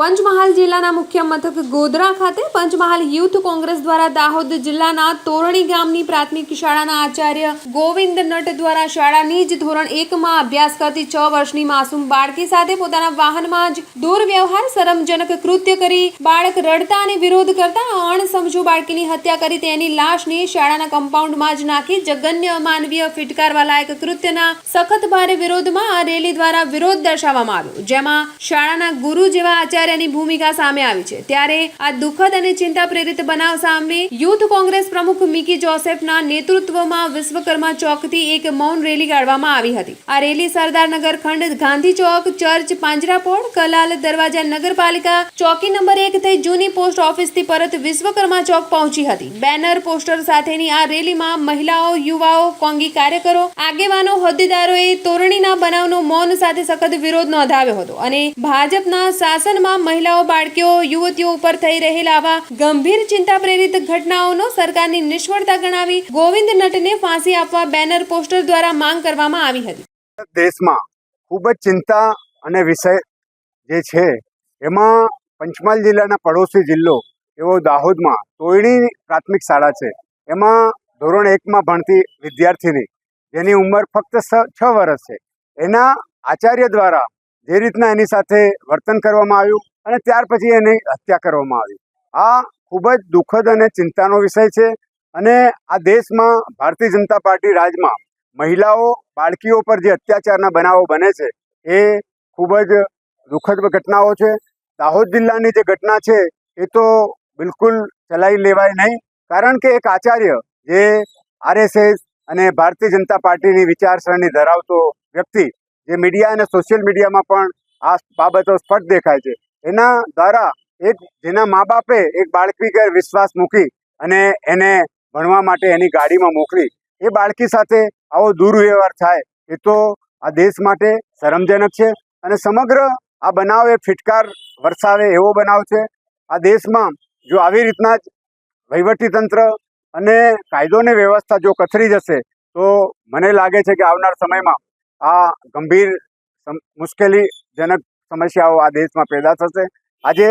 પંચમહાલ જિલ્લાના મુખ્ય મથક ગોધરા ખાતે પંચમહાલ યુથ કોંગ્રેસ દ્વારા દાહોદ જિલ્લાના તોરણી ગામની પ્રાથમિક શાળાના આચાર્ય ગોવિંદ નટ દ્વારા શાળાની જ ધોરણ એકમાં અભ્યાસ કરતી છ વર્ષની માસૂમ બાળકી સાથે પોતાના વાહનમાં જ દુર્વ્યવહાર, શરમજનક કૃત્ય કરી બાળક રડતા અને વિરોધ કરતા અણસમજુ બાળકીની હત્યા કરી તેની લાશને શાળાના કમ્પાઉન્ડમાં જ નાખી જગન્ય માનવીય ફિટકારવા લાયક કૃત્યના સખત ભારે વિરોધમાં આ રેલી દ્વારા વિરોધ દર્શાવવામાં આવ્યો, જેમાં શાળાના ગુરુ જેવા આચાર્યની ભૂમિકા સામે આવી છે. ત્યારે આ દુઃખદ અને ચિંતા પ્રેરિત બનાવ સામે યુથ કોંગ્રેસ પ્રમુખ મિકી જોસેફના નેતૃત્વમાં વિશ્વકર્મા ચોકથી એક મૌન રેલી કાઢવામાં આવી હતી. આ રેલી સરદારનગર ખંડ ગાંધી ચોક, ચર્ચ, પાંજરાપોળ, કલાલ દરવાજા નગરપાલિકા ચોકી નંબર એક થઈ જૂની પોસ્ટ ઓફિસથી પરત વિશ્વકર્મા ચોક પહોંચી હતી. બેનર, પોસ્ટર સાથેની આ રેલીમાં મહિલાઓ, યુવાઓ, કોંગી કાર્યકરો, આગેવાનો, હોદ્દેદારોએ તોરણીના બનાવનો મૌન સાથે સખત વિરોધ નોંધાવ્યો હતો અને ભાજપના શાસનમાં મહિલાઓ, બાળકીઓ, યુવતીઓ ઉપર થઈ રહેલા આવા ગંભીર ચિંતા પ્રેરિત ઘટનાઓનો સરકારની નિષ્ફળતા ગણાવી ગોવિંદ નટને ફાંસી આપવા બેનર પોસ્ટર દ્વારા માંગ કરવામાં આવી હતી. દેશમાં ખૂબ જ ચિંતા અને વિષય જે છે, એમાં પંચમહાલ જિલ્લાના પડોશી જિલ્લો, એવો દાહોદમાં તોયણી પ્રાથમિક શાળા છે. એમાં ધોરણ એકમાં ભણતી વિદ્યાર્થીની જેની ઉંમર ફક્ત છ વર્ષ છે. એના આચાર્ય દ્વારા જે રીતના એની સાથે વર્તન કરવામાં આવ્યું અને ત્યાર પછી એની હત્યા કરવામાં આવી. આ ખૂબ જ દુઃખદ અને ચિંતાનો વિષય છે અને આ દેશમાં ભારતીય જનતા પાર્ટી રાજમાં મહિલાઓ, બાળકીઓ પર જે અત્યાચારના બનાવો બને છે, એ ખૂબ જ દુઃખદ ઘટનાઓ છે. દાહોદ જિલ્લાની જે ઘટના છે, એ તો બિલકુલ ચલાવી લેવાય નહીં, કારણ કે એક આચાર્ય જે આરએસએસ અને ભારતીય જનતા પાર્ટીની વિચારસરણી ધરાવતો વ્યક્તિ, જે મીડિયા અને સોશિયલ મીડિયામાં પણ આ બાબતો સ્પષ્ટ દેખાય છે એના દ્વારા એક, જેના મા બાપે એક બાળકી પર વિશ્વાસ મૂકી અને એને ભણવા માટે એની ગાડીમાં મોકલી. એ બાળકી સાથે આવો દુર્વ્યવહાર થાય એ તો આ દેશ માટે શરમજનક છે અને સમગ્ર આ બનાવ એ ફિટકાર વરસાવે એવો બનાવ છે. આ દેશમાં જો આવી રીતના જ વહીવટીતંત્ર અને કાયદોની વ્યવસ્થા જો કથરી જશે, તો મને લાગે છે કે આવનાર સમયમાં આ ગંભીર મુશ્કેલીજનક સમસ્યાઓ આ દેશમાં પેદા થશે. આજે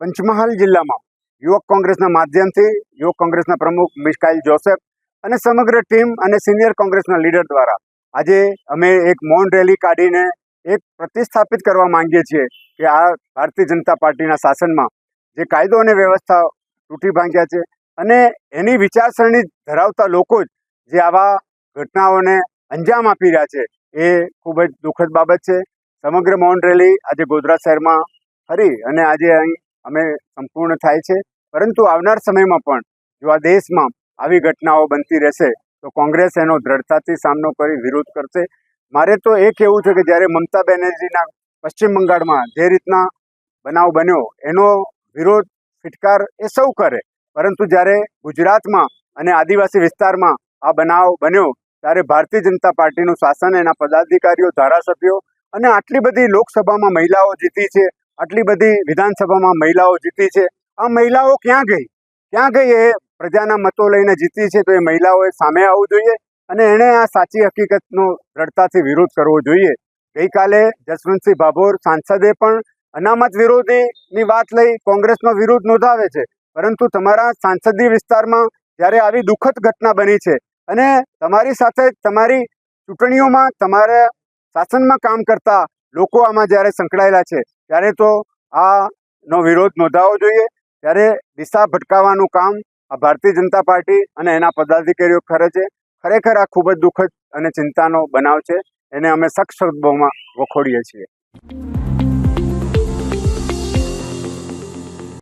પંચમહાલ જિલ્લામાં યુવક કોંગ્રેસના માધ્યમથી યુવક કોંગ્રેસના પ્રમુખ મિસ્કાઇલ જોસેફ અને સમગ્ર ટીમ અને સિનિયર કોંગ્રેસના લીડર દ્વારા આજે અમે એક મૌન રેલી કાઢીને એક પ્રતિસ્થાપિત કરવા માંગીએ છીએ કે આ ભારતીય જનતા પાર્ટીના શાસનમાં જે કાયદો અને વ્યવસ્થા તૂટી ભાંગ્યા છે અને એની વિચારસરણી ધરાવતા લોકો જ જે આવા ઘટનાઓને અંજામ આપી રહ્યા છે એ ખૂબ જ દુઃખદ બાબત છે. સમગ્ર મૌન રેલી આજે ગોધરા શહેરમાં ફરી અને આજે અહીં અમે સંપૂર્ણ થાય છે. પરંતુ આવનાર સમયમાં પણ જો આ દેશમાં આવી ઘટનાઓ બનતી રહેશે, તો કોંગ્રેસ એનો દ્રઢતાથી સામનો કરી વિરોધ કરશે. મારે તો એ કહેવું છે કે જ્યારે મમતા બેનર્જીના પશ્ચિમ બંગાળમાં જે રીતના બનાવ બન્યો, એનો વિરોધ, ફિટકાર એ સૌ કરે. પરંતુ જ્યારે ગુજરાતમાં અને આદિવાસી વિસ્તારમાં આ બનાવ બન્યો, ત્યારે ભારતીય જનતા પાર્ટીનું શાસન એના પદાધિકારીઓ, ધારાસભ્યો અને આટલી બધી લોકસભામાં મહિલાઓ જીતી છે, આટલી બધી વિધાનસભામાં મહિલાઓ જીતી છે. આ મહિલાઓ ક્યાં ગઈ? ક્યાં ગઈ એ પ્રજાના મતો લઈને જીતી છે તો એ મહિલાઓએ સામે આવવું જોઈએ અને એણે આ સાચી હકીકતનો દ્રઢતાથી વિરોધ કરવો જોઈએ. ગઈકાલે જસવંતસિંહ ભાભોર સાંસદે પણ અનામત વિરોધીની વાત લઈ કોંગ્રેસનો વિરોધ નોંધાવે છે. પરંતુ તમારા સાંસદીય વિસ્તારમાં જ્યારે આવી દુઃખદ ઘટના બની છે અને તમારી સાથે તમારી ચૂંટણીઓમાં તમારા શાસનમાં કામ કરતા લોકો આમાં જ્યારે સંકળાયેલા છે, ત્યારે તો આનો વિરોધ નોંધાવવો જોઈએ. ત્યારે દિશા ભટકાવવાનું કામ આ ભારતીય જનતા પાર્ટી અને એના પદાધિકારીઓ કરે છે. ખરેખર આ ખૂબ જ દુઃખદ અને ચિંતાનો બનાવ છે. એને અમે સખ્ત શબ્દોમાં વખોડીએ છીએ.